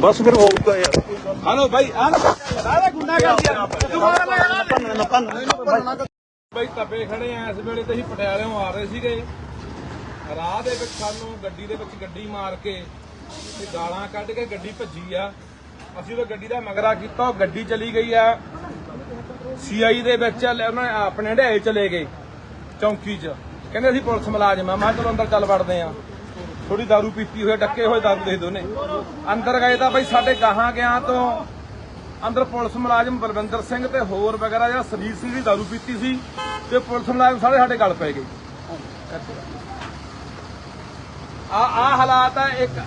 ਬਸ ਫਿਰ ਹੋਊਗਾ ਯਾਰ। ਹਲੋ ਭਾਈ ਆ ਨਾ। ਸਾਰਾ ਗੁੰਡਾ ਕਰ ਦਿਆ। ਦੁਬਾਰਾ ਲਗਾ ਭਾਈ ਤਪੇ ਖੜੇ ਆ ਇਸ ਵੇਲੇ ਤੇ ਅਸੀਂ ਪਟਿਆਲਿਓਂ ਆ ਰਹੇ ਸੀਗੇ। ਰਾਹ ਦੇ ਵਿੱਚ ਸਾਨੂੰ ਗੱਡੀ ਦੇ ਵਿੱਚ ਗੱਡੀ ਮਾਰ ਕੇ ਤੇ ਗਾਲਾਂ ਕੱਢ ਕੇ ਗੱਡੀ ਭੱਜੀ ਆ। ਅਸੀਂ ਉਹ ਗੱਡੀ ਦਾ ਮਗਰਾ ਕੀਤਾ ਉਹ ਗੱਡੀ ਚਲੀ ਗਈ ਆ। ਸੀਆਈ ਦੇ ਵਿੱਚ ਉਹਨਾਂ ਨੇ ਆਪਣੇ ਢੇਏ ਚਲੇ ਗਏ ਚੌਂਕੀ 'ਚ। ਕਹਿੰਦੇ ਅਸੀਂ ਪੁਲਿਸ ਮੁਲਾਜ਼ਮ ਆ ਮੈਂ ਚਲੋ ਅੰਦਰ ਚੱਲ ਵੜਦੇ ਆ। ਥੋੜੀ ਦਾਰੂ ਪੀਤੀ ਹੋਏ ਡੱਕੇ ਹੋਏ ਦਾਰੂ ਦੇ ਦੋਨੇ। ਅੰਦਰ ਗਏ ਤਾਂ ਬਈ ਸਾਡੇ ਗਾਹਾਂ ਗਿਆ ਤੋਂ ਅੰਦਰ ਪੁਲਿਸ ਮੁਲਾਜ਼ਮ ਬਲਵਿੰਦਰ ਸਿੰਘ ਤੇ ਹੋਰ ਵਗੈਰਾ ਜਿਹੜਾ ਸਰਜੀਤ ਸਿੰਘ ਦੀ ਦਾਰੂ ਪੀਤੀ ਸੀ ਤੇ ਪੁਲਿਸ ਮੁਲਾਜ਼ਮ ਸਾਰੇ ਸਾਡੇ ਗਲ ਪੈ ਗਏ। ਆ ਆ ਹਾਲਾਤ ਹੈ ਇੱਕ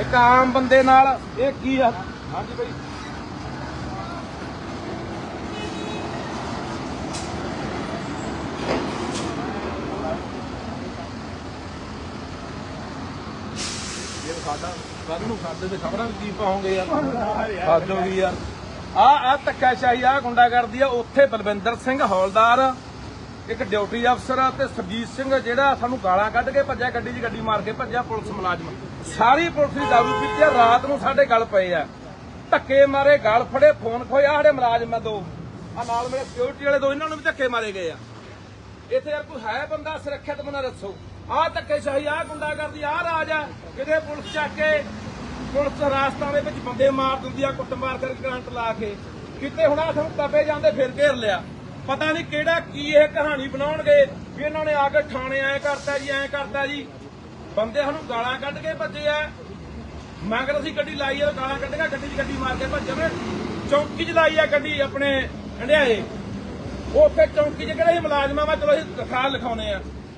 ਇੱਕ ਆਮ ਬੰਦੇ ਨਾਲ ਇਹ ਕੀ ਆ? ਹਾਂਜੀ ਬਈ। ਸਾਡਾ ਕੱਲ ਨੂੰ ਸਾਡੇ ਤੇ ਖਬਰਾਂ ਵੀ ਕੀ ਪਾਉਂਗੇ ਯਾਰ। ਸਾਜੋ ਵੀ ਯਾਰ। ਆ ਆ ਧੱਕਾਸ਼ਾਹੀ ਆ ਗੁੰਡਾ ਕਰਦੀ ਆ। ਉੱਥੇ ਬਲਵਿੰਦਰ ਸਿੰਘ ਹੌਲਦਾਰ ਇੱਕ ਡਿਊਟੀ ਅਫਸਰ ਆ ਤੇ ਸਰਜੀਤ ਸਿੰਘ ਜਿਹੜਾ ਸਾਨੂੰ ਗਾਲਾਂ ਕੱਢ ਕੇ ਭੱਜਿਆ ਗੱਡੀ 'ਚ ਗੱਡੀ ਮਾਰ ਕੇ ਭੱਜਿਆ ਪੁਲਿਸ ਮੁਲਾਜ਼ਮ। ਸਾਰੀ ਪੁਲਿਸ ਦੀ ਦਾਰੂ ਪੀਤੀ ਆ। ਰਾਤ ਨੂੰ ਸਾਡੇ ਗਲ ਪਏ ਆ। ਧੱਕੇ ਮਾਰੇ ਗਲ ਫੜੇ ਫੋਨ ਖੋਇਆ ਸਾਡੇ ਮੁਲਾਜ਼ਮ ਆ ਦੋ। ਆ ਨਾਲ ਮੇਰੇ ਸਿਕਿਉਰਿਟੀ ਵਾਲੇ ਦੋ ਇਹਨਾਂ ਨੂੰ ਵੀ ਧੱਕੇ ਮਾਰੇ ਗਏ ਆ। ਇੱਥੇ ਯਾਰ ਕੋਈ ਹੈ ਬੰਦਾ ਸੁਰੱਖਿਅਤ ਬੰਦਾ ਦੱਸੋ। ਆਹ ਧੱਕੇ ਸ਼ਾਹੀ ਆਹ ਗੁੰਡਾ ਕਰਦੀ ਆਹ ਰਾਜ ਆ। ਕਿਤੇ ਪੁਲਿਸ ਚੱਕ ਕੇ, ਪੁਲਿਸ ਰਾਸਤਾ ਦੇ ਵਿੱਚ ਬੰਦੇ ਮਾਰ ਦਿੰਦੀ ਆ ਕੁੱਟ ਮਾਰ ਕਰਕੇ ਕਰੰਟ ਲਾ ਕੇ। ਕਿਤੇ ਹੁਣ ਆ ਸਾਨੂੰ ਤਪੇ ਜਾਂਦੇ ਫਿਰ ਘੇਰ ਲਿਆ। ਪਤਾ ਨਹੀਂ ਕਿਹੜਾ ਕੀ ਇਹ ਕਹਾਣੀ ਬਣਾਉਣਗੇ, ਵੀ ਇਹਨਾਂ ਨੇ ਆ ਕੇ ਥਾਣੇ ਐ ਕਰਤਾ ਜੀ, ਐ ਕਰਤਾ ਜੀ। ਬੰਦੇ ਸਾਨੂੰ ਗਾਲਾਂ ਕੱਢ ਕੇ ਭੱਜੇ ਆ। ਮਗਰ ਅਸੀਂ ਗੱਡੀ ਲਾਈ ਆ, ਗਾਲਾਂ ਕੱਢੀਆਂ ਗੱਡੀ 'ਚ ਗੱਡੀ ਮਾਰ ਕੇ ਭੱਜੇ ਨੇ ਚੌਂਕੀ 'ਚ ਲਾਈ ਆ ਗੱਡੀ ਆਪਣੇ ਹੰਡਿਆਏ ਉੱਥੇ ਚੌਂਕੀ 'ਚ ਕਿਹੜੇ ਸੀ ਮੁਲਾਜ਼ਮਾਂ ਵਾ? ਚਲੋ ਅਸੀਂ ਦਰਖਾਸਤ ਲਿਖਾਉਨੇ ਆ।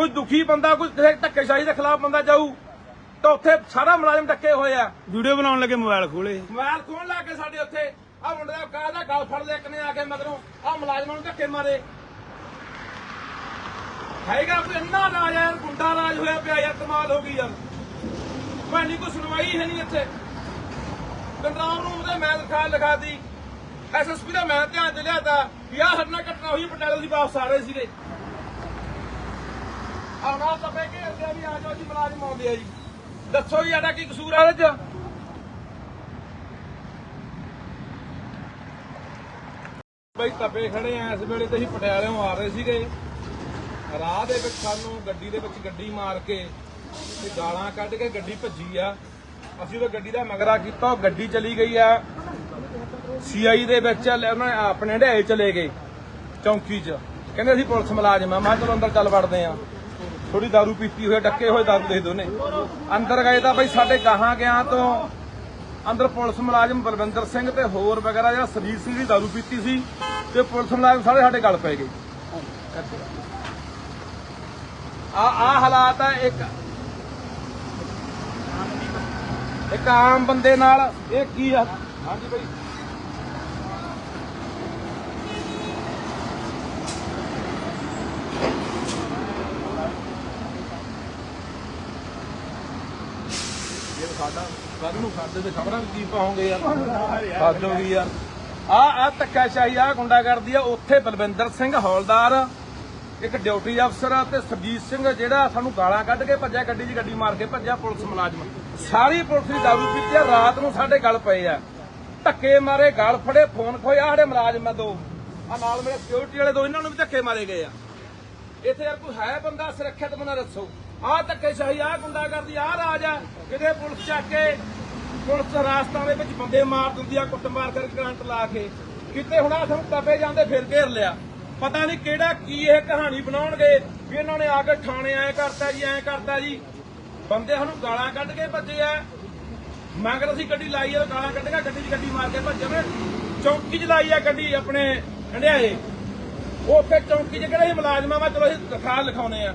ਕੋਈ ਦੁਖੀ ਬੰਦਾ ਕੋਈ ਕਿਸੇ ਧੱਕੇਸ਼ਾਹੀ ਦੇ ਖਿਲਾਫ ਬੰਦਾ ਜਾਊ ਤਾਂ ਉੱਥੇ ਸਾਰਾ ਮੁਲਾਜ਼ਮ ਡੱਕੇ ਹੋਏ ਆ। ਵੀਡੀਓ ਬਣਾਉਣ ਲੱਗੇ ਮੋਬਾਈਲ ਖੋਲੇ। ਮੋਬਾਈਲ ਖੋਣ ਲਾ ਕੇ ਸਾਡੇ ਉੱਥੇ। ਆ ਮੁੰਡੇ ਦਾ ਕਾਹ ਦਾ ਗਲ ਫੜ ਲਿਆ ਇੱਕ ਨੇ ਆ ਕੇ ਮਗਰੋਂ ਆ ਮੁਲਾਜ਼ਮਾਂ ਨੂੰ ਧੱਕੇ ਮਾਰੇ। ਹੈਗਾ ਕੋਈ ਇੰਨਾ ਰਾਜ ਯਾਰ ਗੁੰਡਾ ਰਾਜ ਹੋਇਆ ਪਿਆ ਯਾਰ ਕਮਾਲ ਹੋ ਗਈ ਯਾਰ। ਭਾਣੀ ਕੋਈ ਸੁਣਵਾਈ ਹੈ ਨਹੀਂ ਇੱਥੇ। ਕੰਟਰੋਲ ਰੂਮ ਦੇ ਮੈਂ ਦਰਖਾਸਤ ਲਿਖਾਤੀ ਐਸਐਸਪੀ ਦਾ ਮੈਂ ਧਿਆਨ ਚ ਲਿਆਤਾ ਵੀ ਆਹ ਨਾਲ ਘਟਨਾ ਹੋਈ ਪਟਿਆਲੇ ਦੀ ਵਾਪਸ ਆ ਰਹੇ ਸੀਗੇ। ਆਉਣਾ ਤਾਂ ਪੈ ਆ ਵੀ ਆ ਜਾਓ ਜੀ, ਮੁਲਾਜ਼ਮ ਆਉਂਦੇ ਆ ਜੀ। ਦੱਸੋ ਜੀ, ਸਾਡਾ ਕੀ ਕਸੂਰ ਆ ਇਹਦੇ ਚ? ਬਈ ਤਪੇ ਖੜੇ ਆ, ਇਸ ਵੇਲੇ ਤੇ ਅਸੀਂ ਪਟਿਆਲਿਓਂ ਆ ਰਹੇ ਸੀਗੇ। ਰਾਹ ਦੇ ਵਿੱਚ ਸਾਨੂੰ ਗੱਡੀ ਦੇ ਵਿੱਚ ਗੱਡੀ ਮਾਰ ਕੇ ਤੇ ਗਾਲਾਂ ਕੱਢ ਕੇ ਗੱਡੀ ਭੱਜੀ ਆ। ਅਸੀਂ ਉਹ ਗੱਡੀ ਦਾ ਮਗਰਾ ਕੀਤਾ, ਉਹ ਗੱਡੀ ਚਲੀ ਗਈ ਆ। ਸੀਆਈ ਦੇ ਵਿੱਚ ਉਹਨਾਂ ਆਪਣੇ ਢੇਏ ਚਲੇ ਗਏ, ਚੌਂਕੀ 'ਚ। ਕਹਿੰਦੇ ਅਸੀਂ ਪੁਲਿਸ ਮੁਲਾਜ਼ਮ ਆ, ਮੈਂ ਚਲੋ ਅੰਦਰ ਚੱਲ ਵੜਦੇ ਆ। ਥੋੜੀ ਦਾਰੂ ਪੀਤੀ ਹੋਏ ਡੱਕੇ ਹੋਏ ਦਾਰੂ ਦੇ ਦੋਨੇ। ਅੰਦਰ ਗਏ ਤਾਂ ਬਈ ਸਾਡੇ ਗਾਹਾਂ ਗਿਆ ਤੋਂ ਅੰਦਰ ਪੁਲਿਸ ਮੁਲਾਜ਼ਮ ਬਲਵਿੰਦਰ ਸਿੰਘ ਤੇ ਹੋਰ ਵਗੈਰਾ ਜਿਹੜਾ ਸਰਜੀਤ ਸਿੰਘ ਦੀ ਦਾਰੂ ਪੀਤੀ ਸੀ ਤੇ ਪੁਲਿਸ ਮੁਲਾਜ਼ਮ ਸਾਰੇ ਸਾਡੇ ਗਲ ਪੈ ਗਏ। ਆ ਆ ਹਾਲਾਤ ਆ, ਇੱਕ ਇੱਕ ਆਮ ਬੰਦੇ ਨਾਲ ਇਹ ਕੀ ਆ? ਹਾਂਜੀ ਬਈ ਇਹ ਸਾਡਾ ਕੱਲ ਨੂੰ ਸਾਡੇ ਤੇ ਖਬਰਾਂ ਕੀ ਪਾਉਂਗੇ ਯਾਰ? ਸਾਜੋ ਵੀ ਯਾਰ। ਆ ਆ ਧੱਕਾਸ਼ਾਹੀ ਆ ਗੁੰਡਾ ਕਰਦੀ ਆ। ਉੱਥੇ ਬਲਵਿੰਦਰ ਸਿੰਘ ਹੌਲਦਾਰ, ਇੱਕ ਡਿਊਟੀ ਅਫਸਰ ਤੇ ਸਰਜੀਤ ਸਿੰਘ ਜਿਹੜਾ ਸਾਨੂੰ ਗਾਲਾਂ ਕੱਢ ਕੇ ਭੱਜਿਆ, ਗੱਡੀ 'ਚ ਗੱਡੀ ਮਾਰ ਕੇ ਭੱਜਿਆ ਪੁਲਿਸ ਮੁਲਾਜ਼ਮ। ਸਾਰੀ ਪੁਲਿਸ ਦੀ ਦਾਰੂ ਪੀਤੀ ਆ, ਰਾਤ ਨੂੰ ਸਾਡੇ ਗਲ ਪਏ ਆ। ਧੱਕੇ ਮਾਰੇ, ਗਲ ਫੜੇ, ਫੋਨ ਖੋਇਆ ਸਾਡੇ ਮੁਲਾਜ਼ਮ ਆ ਦੋ। ਆ ਨਾਲ ਮੇਰੇ ਸਿਕਿਉਰਿਟੀ ਵਾਲੇ ਦੋ, ਇਹਨਾਂ ਨੂੰ ਵੀ ਧੱਕੇ ਮਾਰੇ ਗਏ ਆ। ਇੱਥੇ ਯਾਰ ਕੋਈ ਹੈ ਬੰਦਾ, ਸੁਰੱਖਿਅਤ ਬੰਦਾ ਦੱਸੋ। ਆਹ ਧੱਕੇ ਸ਼ਾਹੀ, ਆਹ ਗੁੰਡਾ ਕਰਦੀ ਆਹ ਰਾਜ ਆ। ਕਿਤੇ ਪੁਲਿਸ ਚੱਕ ਕੇ, ਪੁਲਿਸ ਰਾਸਤਾ ਦੇ ਵਿੱਚ ਬੰਦੇ ਮਾਰ ਦਿੰਦੀ ਆ, ਕੁੱਟਮਾਰ ਕਰਕੇ ਕਰੰਟ ਲਾ ਕੇ। ਕਿਤੇ ਹੁਣ ਆ ਸਾਨੂੰ ਤਪੇ ਜਾਂਦੇ ਫਿਰ ਘੇਰ ਲਿਆ। ਪਤਾ ਨਹੀਂ ਕਿਹੜਾ ਕੀ ਇਹ ਕਹਾਣੀ ਬਣਾਉਣਗੇ, ਵੀ ਇਹਨਾਂ ਨੇ ਆ ਕੇ ਥਾਣੇ ਐ ਕਰਤਾ ਜੀ, ਐ ਕਰਤਾ ਜੀ। ਬੰਦੇ ਸਾਨੂੰ ਗਾਲਾਂ ਕੱਢ ਕੇ ਭੱਜੇ ਆ। ਮਗਰ ਅਸੀਂ ਗੱਡੀ ਲਾਈ ਆ ਗਾਲਾਂ ਕੱਢੀਆਂ ਗੱਡੀ 'ਚ ਗੱਡੀ ਮਾਰ ਕੇ ਭੱਜੇ ਨੇ ਚੌਂਕੀ 'ਚ ਲਾਈ ਆ ਗੱਡੀ ਆਪਣੇ, ਹੰਡਿਆਏ। ਉੱਥੇ ਚੌਂਕੀ 'ਚ ਕਿਹੜੇ ਸੀ ਮੁਲਾਜ਼ਮਾਂ ਵਾ ਚਲੋ ਅਸੀਂ ਦਰਖਾਸਤ ਲਿਖਾਉਨੇ ਆ।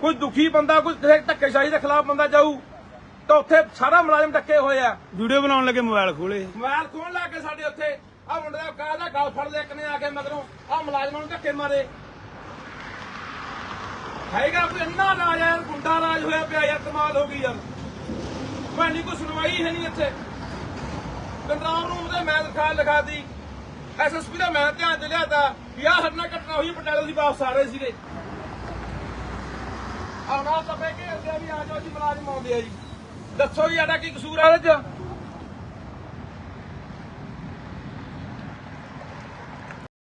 ਕੋਈ ਦੁਖੀ ਬੰਦਾ ਕੋਈ ਕਿਸੇ ਧੱਕੇਸ਼ਾਹੀ ਦੇ ਖਿਲਾਫ ਬੰਦਾ ਜਾਊ ਤਾਂ ਉੱਥੇ ਸਾਰਾ ਮੁਲਾਜ਼ਮ ਡੱਕੇ ਹੋਏ ਆ। ਵੀਡੀਓ ਬਣਾਉਣ ਲੱਗੇ ਮੋਬਾਈਲ ਖੋਲੇ। ਮੋਬਾਈਲ ਖੋਣ ਲਾ ਕੇ ਸਾਡੇ ਉੱਥੇ। ਆ ਮੁੰਡੇ ਦਾ ਕਾਹ ਦਾ ਗਲ ਫੜ ਲਿਆ ਇੱਕ ਨੇ ਆ ਕੇ ਮਗਰੋਂ ਆ ਮੁਲਾਜ਼ਮਾਂ ਨੂੰ ਧੱਕੇ ਮਾਰੇ। ਹੈਗਾ ਕੋਈ ਇੰਨਾ ਰਾਜ ਯਾਰ ਗੁੰਡਾ ਰਾਜ ਹੋਇਆ ਪਿਆ ਯਾਰ ਕਮਾਲ ਹੋ ਗਈ ਯਾਰ। ਭਾਣੀ ਕੋਈ ਸੁਣਵਾਈ ਹੈ ਨਹੀਂ ਇੱਥੇ। ਕੰਟਰੋਲ ਰੂਮ ਦੇ ਮੈਂ ਦਰਖਾਸਤ ਲਿਖਾਤੀ ਐਸਐਸਪੀ ਦਾ ਮੈਂ ਧਿਆਨ ਚ ਲਿਆਤਾ ਵੀ ਆਹ ਨਾਲ ਘਟਨਾ ਹੋਈ ਪਟਿਆਲੇ ਦੀ ਵਾਪਸ ਆ ਰਹੇ ਸੀਗੇ। ਆਉਣਾ ਤਾਂ ਬੈ ਆ ਵੀ ਆ ਜਾਓ ਜੀ ਮੁਲਾਜ਼ਮ ਆਉਂਦੇ ਆ ਜੀ। ਦੱਸੋ ਜੀ, ਸਾਡਾ ਕੀ ਕਸੂਰ ਆ ਇਹਦੇ ਚ?